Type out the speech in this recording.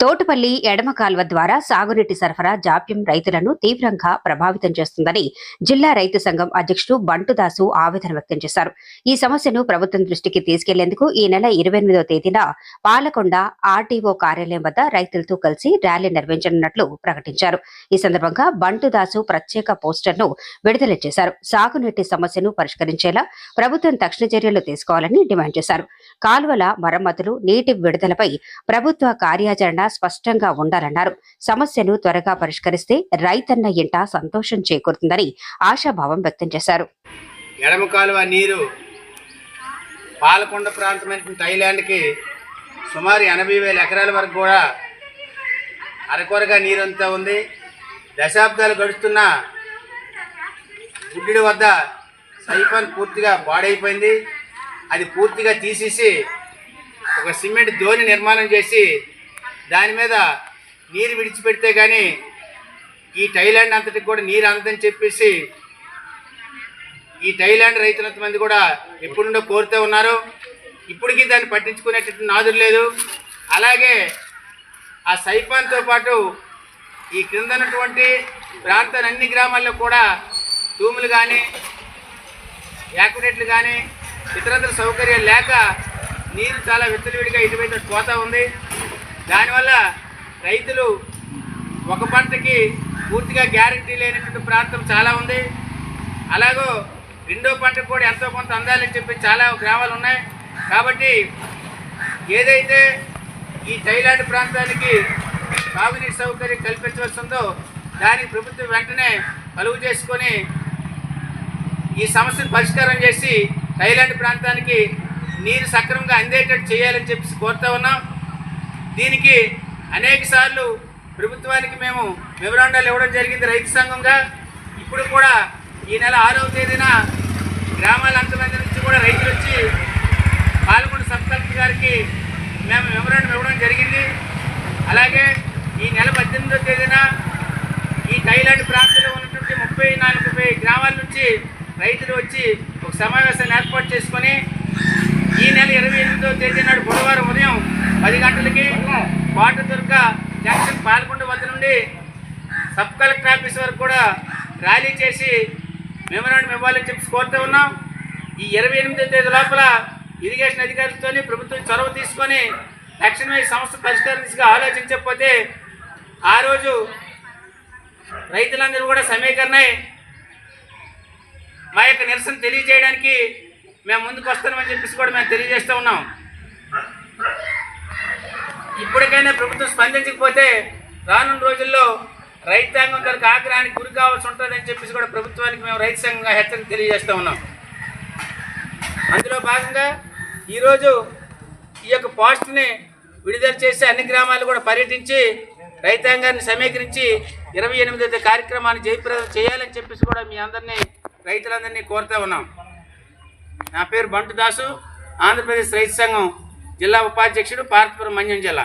తోటపల్లి ఎడమ కాల్వ ద్వారా సాగునీటి సరఫరా జాప్యం రైతులను తీవ్రంగా ప్రభావితం చేస్తుందని జిల్లా రైతు సంఘం అధ్యక్షుడు బంటుదాసు ఆవేదన వ్యక్తం చేశారు. ఈ సమస్యను ప్రభుత్వం దృష్టికి తీసుకెళ్ళేందుకు ఈ నెల ఇరవై ఎనిమిదో తేదీన పాలకొండ ఆర్టీఓ కార్యాలయం వద్ద రైతులతో కలిసి ర్యాలీ నిర్వహించనున్నట్లు ప్రకటించారు. ఈ సందర్భంగా బంటుదాసు ప్రత్యేక పోస్టర్ను విడుదల చేశారు. సాగునీటి సమస్యను పరిష్కరించేలా ప్రభుత్వం తక్షణ చర్యలు తీసుకోవాలని డిమాండ్ చేశారు. కాలువల మరమ్మతులు నీటి విడుదలపై ప్రభుత్వ కార్యాచరణ స్పష్టంగా ఉండాలన్నారు. సమస్యను త్వరగా పరిష్కరిస్తే రైతన్న ఇంట సంతోషం చేకూరుతుందని ఆశాభావం వ్యక్తం చేశారు. ఎడమ కాలువ నీరు పాలకొండ ప్రాంతమైన థైలాండ్కి సుమారు ఎనభై వేల ఎకరాల వరకు కూడా అరకొరగా నీరంతా ఉంది. దశాబ్దాలు గడుస్తున్న గుడ్డి వద్ద సైఫాన్ పూర్తిగా పాడైపోయింది. అది పూర్తిగా తీసేసి ఒక సిమెంట్ ధోని నిర్మాణం చేసి దాని మీద నీరు విడిచిపెడితే కానీ ఈ థైలాండ్ అంతటికి కూడా నీరు అందదని చెప్పేసి ఈ థైలాండ్ రైతులంత మంది కూడా ఎప్పుడుండో కోరుతూ ఉన్నారు. ఇప్పటికీ దాన్ని పట్టించుకునేటట్టు నాదురు లేదు. అలాగే ఆ సైపాన్తో పాటు ఈ క్రింద ఉన్నటువంటి ప్రాంతాన్ని అన్ని గ్రామాల్లో కూడా తూములు కానీ యాక్యుడేట్లు కానీ ఇతరత్ర సౌకర్యాలు లేక నీరు చాలా విత్తలవిడిగా ఇటువైతే పోతూ ఉంది. దానివల్ల రైతులు ఒక పంటకి పూర్తిగా గ్యారంటీ లేనటువంటి ప్రాంతం చాలా ఉంది. అలాగో రెండో పంటకు కూడా ఎంతో కొంత అందాలని చెప్పి చాలా గ్రామాలు ఉన్నాయి. కాబట్టి ఏదైతే ఈ థైలాండ్ ప్రాంతానికి తాగునీటి సౌకర్యం కల్పించవలసి ఉందో దానికి ప్రభుత్వం వెంటనే కలుగు చేసుకొని ఈ సమస్యను పరిష్కారం చేసి థైలాండ్ ప్రాంతానికి నీరు సక్రమంగా అందేటట్టు చేయాలని చెప్పి కోరుతా ఉన్నాం. దీనికి అనేక సార్లు ప్రభుత్వానికి మేము మెమరాండాలు ఇవ్వడం జరిగింది రైతు సంఘంగా. ఇప్పుడు కూడా ఈ నెల ఆరవ తేదీన గ్రామాల అంతమంది నుంచి కూడా రైతులు వచ్చి పాల్గొండ సబ్ కలెక్టర్ గారికి మేము మెమరాండం ఇవ్వడం జరిగింది. అలాగే ఈ నెల పద్దెనిమిదవ తేదీన ఈ థైలాండ్ ప్రాంతంలో ఉన్నటువంటి ముప్పై నాలుగు గ్రామాల నుంచి రైతులు వచ్చి ఒక సమావేశాన్ని ఏర్పాటు చేసుకొని నెల ఇరవై ఎనిమిదో తేదీ నాడు బుధవారం ఉదయం పది గంటలకి కోటదుర్గ జంక్షన్ పాల్గొండ వద్ద నుండి సబ్ కలెక్టర్ ఆఫీస్ వరకు కూడా ర్యాలీ చేసి మెమరాండం ఇవ్వాలని చెప్పి కోరుతూ ఉన్నాం. ఈ ఇరవై ఎనిమిదో తేదీ లోపల ఇరిగేషన్ అధికారులతో ప్రభుత్వం చొరవ తీసుకొని తక్షణమే సమస్య పరిష్కారం దిశగా ఆలోచించకపోతే ఆ రోజు రైతులందరూ కూడా సమీకరణై మా యొక్క నిరసన తెలియజేయడానికి మేము ముందుకు వస్తామని చెప్పేసి కూడా మేము తెలియజేస్తూ ఉన్నాం. ఇప్పటికైనా ప్రభుత్వం స్పందించకపోతే రానున్న రోజుల్లో రైతాంగం కనుక ఆగ్రహానికి గురి కావాల్సి ఉంటుందని చెప్పేసి కూడా ప్రభుత్వానికి మేము రైతు సంఘంగా హెచ్చరిక తెలియజేస్తూ ఉన్నాం. అందులో భాగంగా ఈరోజు ఈ యొక్క పోస్ట్ని విడుదల చేసి అన్ని గ్రామాలు కూడా పర్యటించి రైతాంగాన్ని సమీకరించి ఇరవై ఎనిమిది కార్యక్రమాన్ని జయప్రదం చేయాలని చెప్పేసి కూడా మీ అందరినీ రైతులందరినీ కోరుతూ ఉన్నాం. నా పేరు బంటు దాసు ఆంధ్రప్రదేశ్ రైతు సంఘం జిల్లా ఉపాధ్యక్షుడు పార్తపురం మంజం జిల్లా.